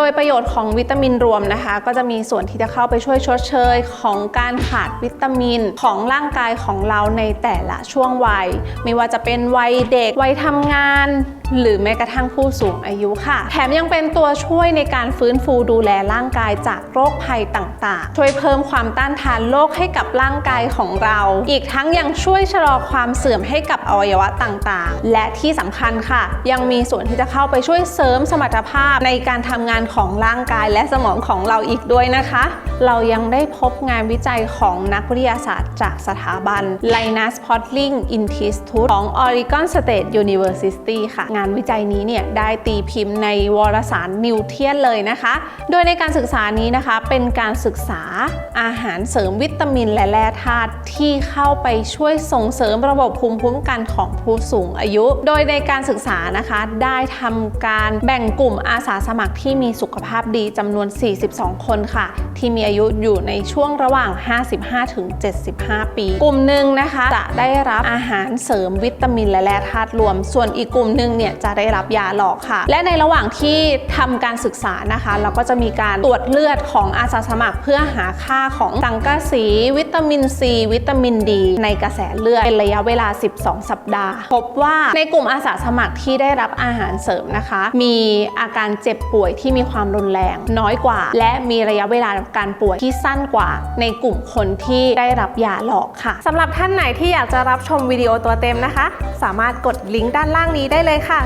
โดยประโยชน์ของวิตามินรวมนะคะ ก็จะมีส่วนที่จะเข้าไปช่วยชดเชยของการขาดวิตามินของร่างกายของเราในแต่ละช่วงวัย ไม่ว่าจะเป็นวัยเด็กวัยทำงาน หรือแม้กระทั่งผู้สูงอายุค่ะ แถมยังเป็นตัวช่วยในการฟื้นฟูดูแลร่างกายจากโรคภัยต่างๆ ช่วยเพิ่มความต้านทานโรคให้กับร่างกายของเรา อีกทั้งยังช่วยชะลอความเสื่อมให้กับอวัยวะต่างๆ และที่สำคัญค่ะ ยังมีส่วนที่จะเข้าไปช่วยเสริมสมรรถภาพในการทำงานของร่างกายและสมองของเราอีกด้วยนะคะ เรายังได้พบงานวิจัยของนักวิทยาศาสตร์จากสถาบัน Linus Pauling Institute ของ Oregon State University ค่ะ งานวิจัยนี้เนี่ยได้ตีพิมพ์ในวารสารนิวเทียนเลยนะคะ โดยในการศึกษานี้นะคะ เป็นการศึกษาอาหารเสริมวิตามินและแร่ธาตุที่เข้าไปช่วยส่งเสริมระบบภูมิคุ้มกันของผู้สูงอายุ โดยในการศึกษานะคะ ได้ทำการแบ่งกลุ่มอาสาสมัครที่มีสุขภาพดีจำนวน 42 คนค่ะ ที่มีอายุอยู่ในช่วงระหว่าง 55ถึง75 ปี กลุ่มหนึ่งนะคะ จะได้รับอาหารเสริมวิตามินและแร่ธาตุรวม ส่วนอีกกลุ่มหนึ่งเนี่ยจะได้รับยาหลอกค่ะ และในระหว่างที่ทำการศึกษานะคะ เราก็จะมีการตรวจเลือดของอาสาสมัคร เพื่อหาค่าของสังกะสี วิตามินซี วิตามินดี ในกระแสเลือดเป็นระยะเวลา 12 สัปดาห์ พบว่าในกลุ่มอาสาสมัครที่ได้รับอาหารเสริมนะคะ มีอาการเจ็บป่วยที่มีความรุนแรง น้อยกว่า และมีระยะเวลาการป่วยที่สั้นกว่า ในกลุ่มคนที่ได้รับยาหลอกค่ะสำหรับท่านไหนที่อยากจะรับชมวิดีโอตัวเต็มนะคะ สามารถกดลิงก์ด้านล่างนี้ได้เลยค่ะ